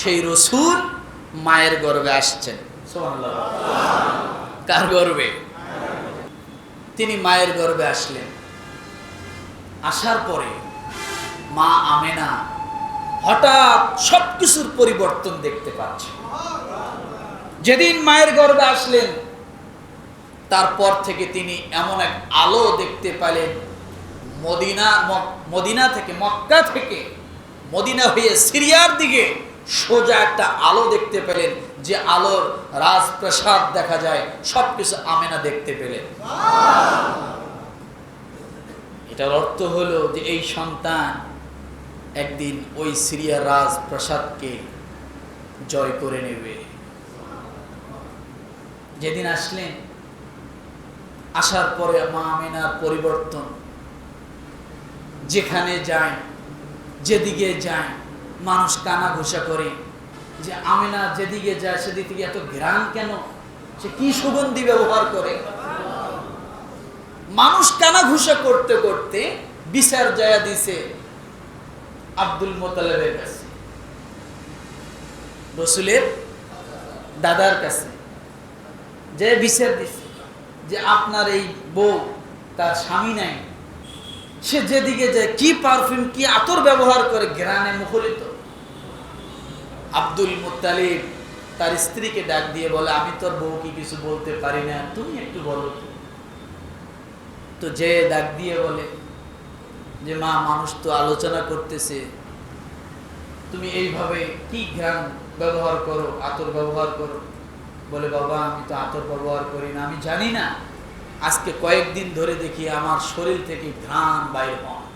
সেই রসুল মায়ের গর্বে আসছেন কার গর্বে? তিনি মায়ের গর্বে আসলেন। আসার পরে মা আমেনা হঠাৎ সবকিছুর পরিবর্তন দেখতে পাচ্ছে। যেদিন মায়ের গর্বে আসলেন তারপর থেকে তিনি এমন এক আলো দেখতে পেলেন। মদিনা মদিনা থেকে মক্কা থেকে মদিনা হয়ে সিরিয়ার দিকে সোজা একটা আলো দেখতে পেলেন, যে আলোর রাজপ্রাসাদ দেখা যায়, সবকিছু আমেনা দেখতে পেলেন। এটার অর্থ হলো যে এই সন্তান একদিন ওই সিরিয়ার রাজপ্রাসাদকে জয় করে নেবে। যেদিন আসলেন, আসার পরে মা আমিনার পরিবর্তন। যেখানে যায়, যেদিকে যায় মানুষ কানা ঘোষা করে যে আমিনা যেদিকে যায় সেদিক থেকে এত ঘ্রাণ কেন? সে কি সুগন্ধি ব্যবহার করে? মানুষ কানা ঘুষা করতে করতে বিচার জয়া দিছে আব্দুল মোতালেবের কাছে, রসুলের দাদার কাছে, যে বিচার দিছে যে আপনার এই বউ, তার স্বামী নাই। সে যেদিকে যায়, কি পারফিউম কি আতর ব্যবহার করে গ্রানে মুখরিত আব্দুল মুতালিব তার স্ত্রীকে ডাক দিয়ে বলে, আমি তোর বউকে কিছু বলতে পারি না, তুমি একটু বলো তো। যে ডাক দিয়ে বলে যে, মা, মানুষ তো আলোচনা করতেছে, তুমি এইভাবে কি জ্ঞান ব্যবহার করো, আতর ব্যবহার করো? বলে, বাবা, আমি তো আতর ব্যবহার করি না, আমি জানি না। আজকে কয়েকদিন ধরে দেখি আমার শরীর থেকে ঘ্রাণ বাইর হয়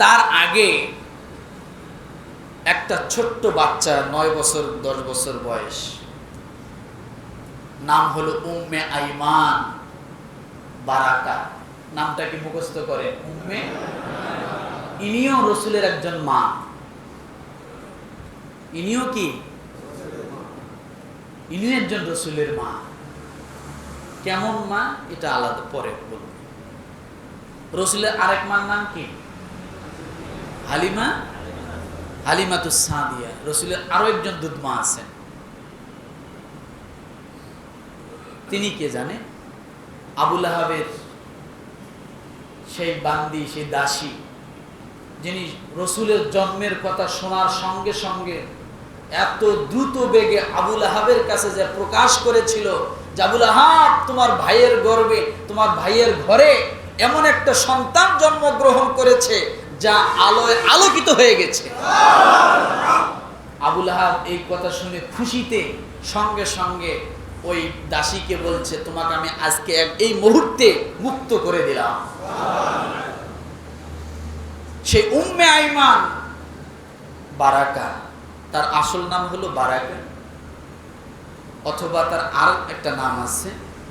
তার আগে একটা ছোট্ট বাচ্চা নয় বছর, দশ বছর বয়স। নাম হলো উম্মে আইমান বারাকা। নামটা কি মুখস্থ করে? উম্মে? ইনিও রসুলের একজন মা। ইনিও কি? ইনিও একজন রসুলের মা। কেমন মা? এটা আলাদা, পরে বলব। রসুলের আরেক মার নাম কি? হালিমা? হালিমা তু সাদিয়া রসুলের আরও একজন দুধ মা আছেন তিনি কে জানে? আবুল আহাবের সেই বান্দি, সেই দাসী, যিনি রসুলের জন্মের কথা শোনার সঙ্গে সঙ্গে এত দ্রুত বেগে আবুল আহাবের কাছে যে প্রকাশ করেছিল যে আবুল আহাব তোমার ভাইয়ের গর্বে, তোমার ভাইয়ের ঘরে এমন একটা সন্তান জন্মগ্রহণ করেছে যা আলোয় আলোকিত হয়ে গেছে। আবুল আহাব এই কথা শুনে খুশিতে সঙ্গে সঙ্গে ওই দাসীকে বলছে, তোমাকে আমি আজকে এই মুহূর্তে মুক্ত করে দিলাম। সেই উম্মে আইমান বারাকা, তার আসল নাম হলো বারাকা, অথবা তার আর একটা নাম আছে,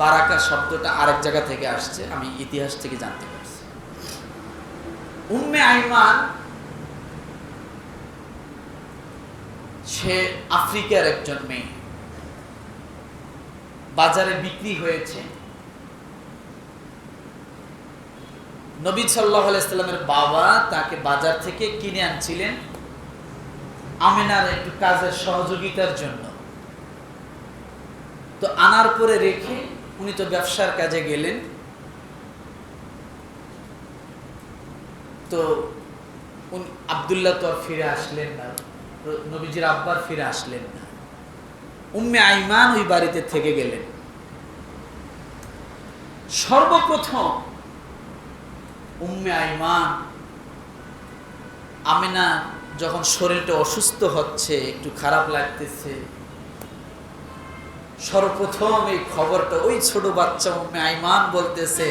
বারাকা শব্দটা আরেক জায়গা থেকে আসছে, আমি ইতিহাস থেকে জানতে পারছি। উম্মে আইমান সে আফ্রিকার একজন মেয়ে। বাজারে বিক্রি হয়েছে। নবী সাল্লাহ আলাইস্লামের বাবা তাকে বাজার থেকে কিনে আনছিলেন আমিনার একটু কাজের সহযোগিতার জন্য। তো আনার পরে রেখে উনি তো ব্যবসার কাজে গেলেন। তো উনি আবদুল্লাহ তো আর ফিরে আসলেন না। নবীজির আব্বার ফিরে আসলেন না। উম্মে আইমান ওই বাড়িতে থেকে গেলেন। সর্বপ্রথম উম্মে আইমান আমিনা যখন শরীরটা অসুস্থ হচ্ছে, একটু খারাপ লাগতেছে, সর্বপ্রথম এই খবরটা ওই ছোট বাচ্চা উম্মে আইমান বলতেছে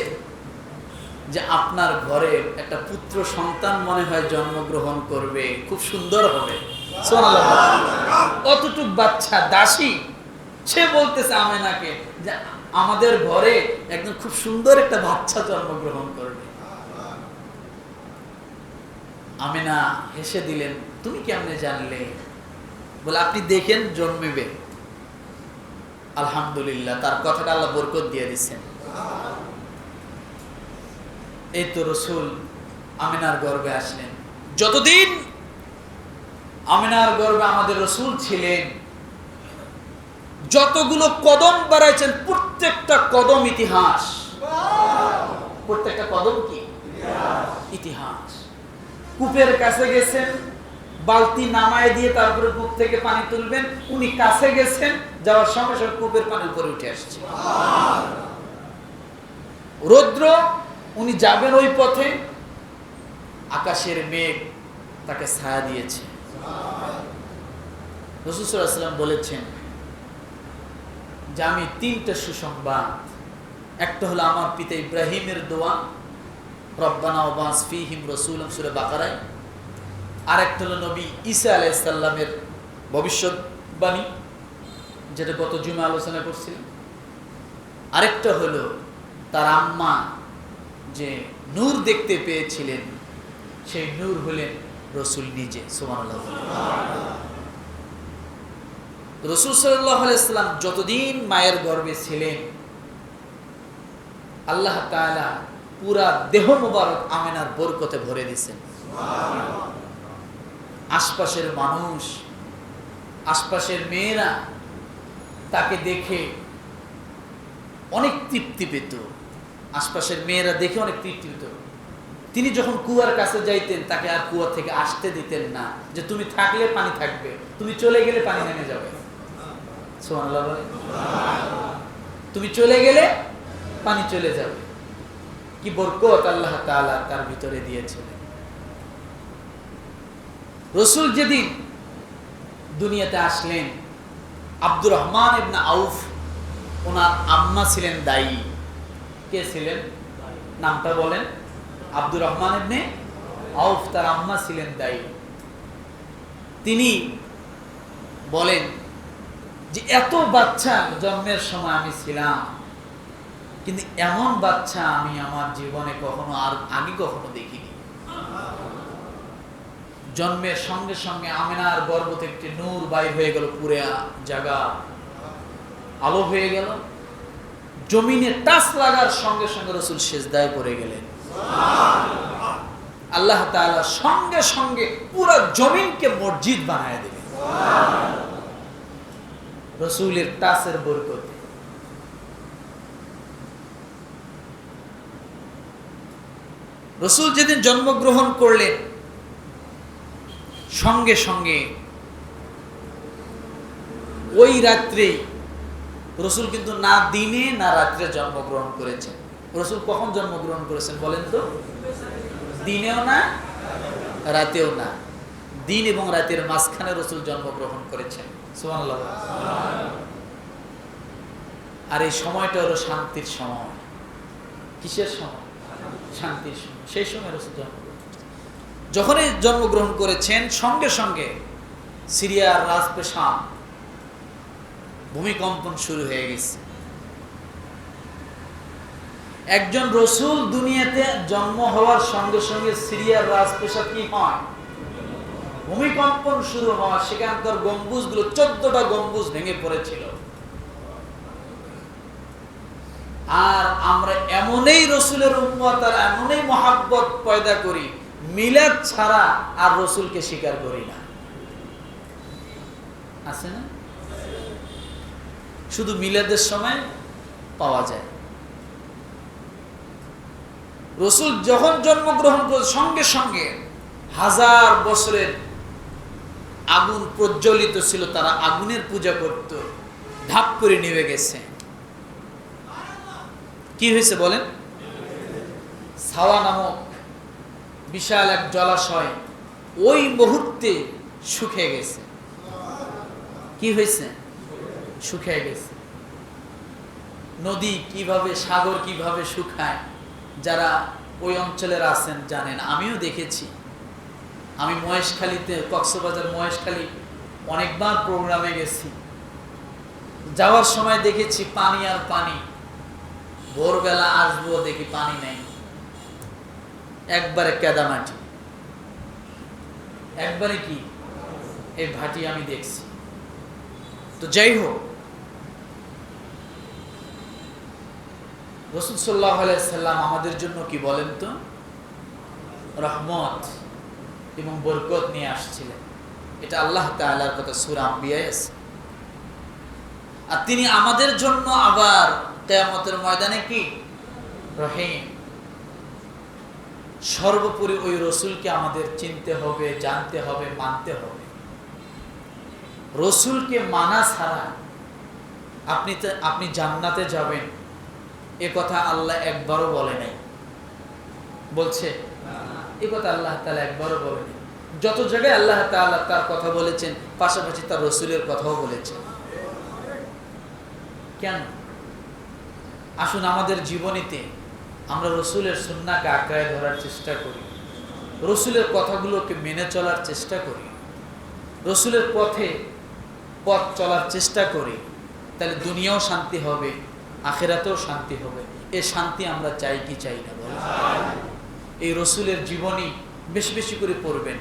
যে আপনার ঘরে একটা পুত্র সন্তান মনে হয় জন্মগ্রহণ করবে, খুব সুন্দর হবে। অতটুক বাচ্চা দাসী, সে বলতেছে আমেনাকে যে আমাদের ঘরে একদম খুব সুন্দর একটা বাচ্চা জন্মগ্রহণ করবে। আমেনা হেসে দিলেন, তুমি কেমনে জানলে? বলে, আপনি দেখেন জন্মেবে। আলহামদুলিল্লাহ, তার কথাটা আল্লাহ বরকত দিয়ে দিচ্ছেন। এই তো রসুল আমিনার গর্বে আসলেন। যতদিন আমিনার গর্বে আমাদের রসুল ছিলেন, যতগুলো কদম বাড়াইছেন, প্রত্যেকটা কদম ইতিহাস। প্রত্যেকটা কদম কি? ইতিহাস। কূপের কাছে গেছেন, বালতি নামায় দিয়ে তারপরে কূপ থেকে পানি তুলবেন, উনি কাছে গেছেন, যাওয়ার সঙ্গে সঙ্গে কূপের পানি উপরে উঠে আসছে। রৌদ্র উনি যাবেন ওই পথে, আকাশের মেঘ তাকে ছায়া দিয়েছে। রসুসাল্লাম বলেছেন যে, আমি তিনটা সুসংবাদ, একটা হলো আমার পিতা ইব্রাহিমের দোয়া, রব্বানা ওবাস ফিহিম রসুলম সুরে বাকারায় আর একটা হলো নবী ঈসা আলাইসাল্লামের ভবিষ্যৎবাণী, যেটা গত জুমে আলোচনা করছিলাম। আরেকটা হলো তার আম্মা যে নূর দেখতে পেয়েছিলেন, সেই নূর হলেন রসুল নিজে সোমান রসুল আলাইসাল্লাম যতদিন মায়ের গর্ভে ছিলেন, আল্লাহ তাআলা পুরা দেহ মোবারক আমেনার বরকতে ভরে দিছেন আশপাশের মানুষ, আশপাশের মেয়েরা তাকে দেখে অনেক তৃপ্তি পেত। আশপাশের মেয়েরা দেখে অনেক তৃপ্তি পেত তিনি যখন কুয়ার কাছে যাইতেন, তাকে আর কুয়া থেকে আসতে দিতেন না যে তুমি থাকলে পানি থাকবে, তুমি চলে গেলে পানি নেমে যাবে। তুমি চলে গেলে পানি চলে যাবে। কি বরকত আল্লাহ তাআলা তার ভিতরে দিয়েছিলেন রসুল যেদিন দুনিয়াতে আসলেন, আব্দুর রহমান ইবনা আউফ, ওনার আম্মা ছিলেন দায়ী। কে ছিলেন? নামটা বলেন। আব্দুর রহমান ইবনে আউফ, তার আম্মা ছিলেন দায়ী। তিনি বলেন যে, এত বাচ্চা জন্মের সময় আমি ছিলাম, কিন্তু এমন বাচ্চা আমি আমার জীবনে কখনো আর আগে কখনো দেখিনি। জন্মের সঙ্গে সঙ্গে আমিনার গর্ভ থেকে একটি নূর বাইর হয়ে গেল পুরে জায়গা। আলো হয়ে গেল। জমিনে টাচ লাগার সঙ্গে সঙ্গে রসুল সেজদায় পড়ে গেলেন। আল্লাহ তাআলা সঙ্গে সঙ্গে পুরো জমিনকে মসজিদ বানায় দিলেন। রসুলের টাচের বরকতে। রসুল যেদিন জন্মগ্রহণ করলেন, সঙ্গে সঙ্গে ওই রাত্রে রসুল কিন্তু না দিনে, না রাত্রে জন্মগ্রহণ করেছেন। রসুল কখন জন্মগ্রহণ করেছেন বলেন তো? দিনেও না, রাতেও না। দিন এবং রাতের মাঝখানে রসুল জন্মগ্রহণ করেছেন। সুবহানাল্লাহ। আর এই সময়টা হলো শান্তির সময়। কিসের সময়? শান্তির সময়। সেই সময় রসুল জন্মগ্রহণ। যখনই জন্মগ্রহণ করেছেন, সঙ্গে সঙ্গে সিরিয়ার রাজপেশা ভূমিকম্পন শুরু হয়ে গেছে। একজন রসুল দুনিয়াতে জন্ম হওয়ার সঙ্গে সঙ্গে সিরিয়ার রাজপেশা কি হয়? ভূমিকম্পন শুরু হওয়া, সেখানকার গম্বুজগুলো, চোদ্দটা গম্বুজ ভেঙে পড়েছিল। আর আমরা এমনই রসুলের উম্মত আর এমনই মহাব্বত পয়দা করি, মিলাদ ছাড়া আর রসুলকে স্বীকার করি না। আছে না? শুধু মিলাদের সময় পাওয়া যায়। রসুল যখন জন্মগ্রহণ করে, সঙ্গে সঙ্গে হাজার বছরের আগুন প্রজ্বলিত ছিল, তারা আগুনের পূজা করত ধাপ করে নিভে গেছে। কি হয়েছে বলেন? সাওয়া নামক বিশাল এক জলাশয় ওই মুহূর্তে শুকিয়ে গেছে। কি হয়েছে? শুকিয়ে গেছে। নদী কীভাবে, সাগর কীভাবে শুকায়, যারা ওই অঞ্চলের আছেন জানেন। আমিও দেখেছি। আমি মহেশখালীতে, কক্সবাজার মহেশখালী অনেকবার প্রোগ্রামে গেছি। যাওয়ার সময় দেখেছি পানি আর পানি। ভোরবেলা আসব, দেখি পানি নেই। একবারে কেদামাটি। একবারে কি? এই ভাটি আমি দেখছি। তো যাই হোক, রসুল সাল্লাহ সাল্লাম আমাদের জন্য কি বলেন তো? রহমত এবং বরকত নিয়ে আসছিলেন। এটা আল্লাহ তাআলার কথা, সূরা আম্বিয়ায় আর তিনি আমাদের জন্য আবার কেয়ামতের ময়দানে কি? রহিম। সর্বোপরি ওই রসুলকে আমাদের চিনতে হবে, জানতে হবে, মানতে হবে। রসুলকে মানা ছাড়া আপনি আপনি জান্নাতে যাবেন, এ কথা আল্লাহ একবারও বলে নাই। বলছে, এ কথা আল্লাহ তাআলা একবারও বলে নাই। যত জায়গায় আল্লাহ তাআলা তার কথা বলেছেন, পাশাপাশি তার রসুলের কথাও বলেছেন। কেন? আসুন আমাদের জীবনীতে আমরা রসুলের সুন্নাকে আঁকড়ায় ধরার চেষ্টা করি। রসুলের কথাগুলোকে মেনে চলার চেষ্টা করি। রসুলের পথে পথ চলার চেষ্টা করি, তাহলে দুনিয়াও শান্তি হবে, আখেরাতেও শান্তি হবে। এ শান্তি আমরা চাই কি চাই না বলো? এই রসুলের জীবনী বেশি বেশি করে পড়বেন।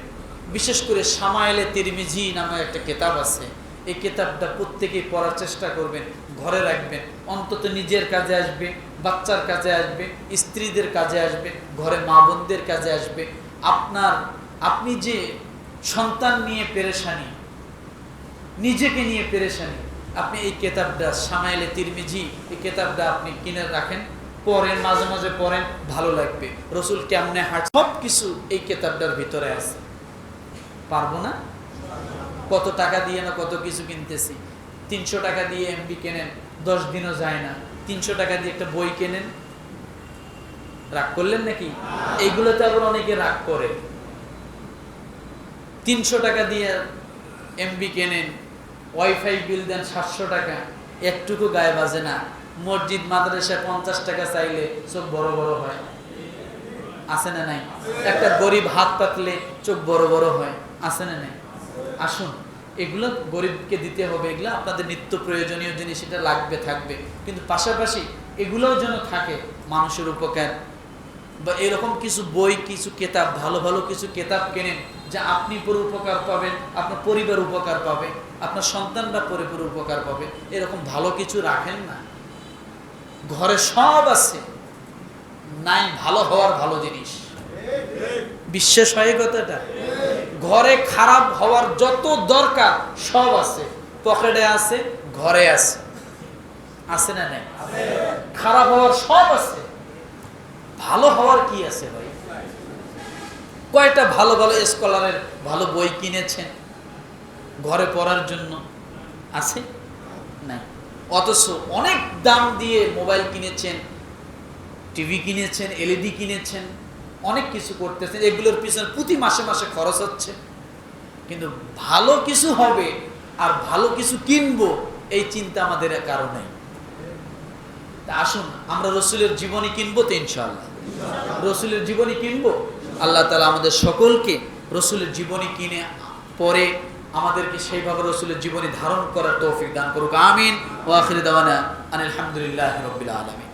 বিশেষ করে সামায়েলে তিরমিজি নামে একটা কেতাব আছে। এই কেতাবটা প্রত্যেকেই পড়ার চেষ্টা করবেন, ঘরে রাখবেন। অন্তত নিজের কাজে আসবে, বাচ্চার কাজে আসবে, স্ত্রীদের কাজে আসবে, ঘরে মা বোনদের কাজে আসবে। আপনার, আপনি যে সন্তান নিয়ে পেরেশানি নিজেকে নিয়ে পেরেশানি। আপনি এই কেতাবটা সামাইলে তিরমিজি, এই কেতাবটা আপনি কিনে রাখেন, পড়েন, মাঝে মাঝে পড়েন, ভালো লাগবে। রসুল কেমনে হাট সব কিছু এই কেতাবটার ভিতরে আছে। পারব না? কত টাকা দিয়ে না কত কিছু কিনতেছি? তিনশো টাকা দিয়ে এমবি কেনেন, দশ দিনও যায় না। তিনশো টাকা দিয়ে একটা বই কেনেন? রাগ করলেন নাকি? এইগুলোতে আবার অনেকে রাগ করে। তিনশো টাকা দিয়ে এমবি কেনেন ওয়াইফাই বিল দেন সাতশো টাকা। একটুকু গায়ে বাজে না। মসজিদ, মাদ্রাসায় পঞ্চাশ টাকা চাইলে চোখ বড় বড় হয়। আছে না নাই? একটা গরিব হাত পাতলে চোখ বড় বড় হয়। আছে না নাই? আসুন। এগুলো গরিবকে দিতে হবে। এগুলো আপনাদের নিত্য প্রয়োজনীয় জিনিস এটা লাগবে, থাকবে। কিন্তু পাশাপাশি এগুলোও যেন থাকে মানুষের উপকার। বা এরকম কিছু বই, কিছু কেতাব, ভালো ভালো কিছু কেতাব কেনেন যা আপনি পুরো উপকার পাবেন, আপনার পরিবার উপকার পাবে, আপনার সন্তানরা পরিবার উপকার পাবে, এরকম ভালো কিছু রাখেন না। ঘরে সব আছে, নাই ভালো হওয়ার ভালো জিনিস। বিশ্বাস হয় কথাটা? ঘরে খারাপ হওয়ার যত দরকার সব আছে, পকেটে আছে, ঘরে আছে। আছে না নাই? খারাপ হওয়ার সব আছে। ভালো হওয়ার কি আছে ভাই? কয়টা ভালো ভালো স্কলারের ভালো বই কিনেছেন? ঘরে পড়ার জন্য আছে? না অথচ অনেক দাম দিয়ে মোবাইল কিনেছেন, টিভি কিনেছেন, এলইডি কিনেছেন, অনেক কিছু করতেছেন, এগুলোর পিছনে প্রতি মাসে মাসে খরচ হচ্ছে। কিন্তু ভালো কিছু হবে আর ভালো কিছু কিনবো, এই চিন্তা আমাদের কারও নেই। তা আসুন, আমরা রসুলের জীবনী কিনবো তো ইনশাল্লাহ রসুলের জীবনী কিনবো? আল্লাহ তালা আমাদের সকলকে রসুলের জীবনী কিনে পরে আমাদেরকে সেইভাবে রসুলের জীবনী ধারণ করার তৌফিক দান করুক। আমিন। ওয়াখির দাওয়ানা আনিল হামদুলিল্লাহ রবিল আলমিন।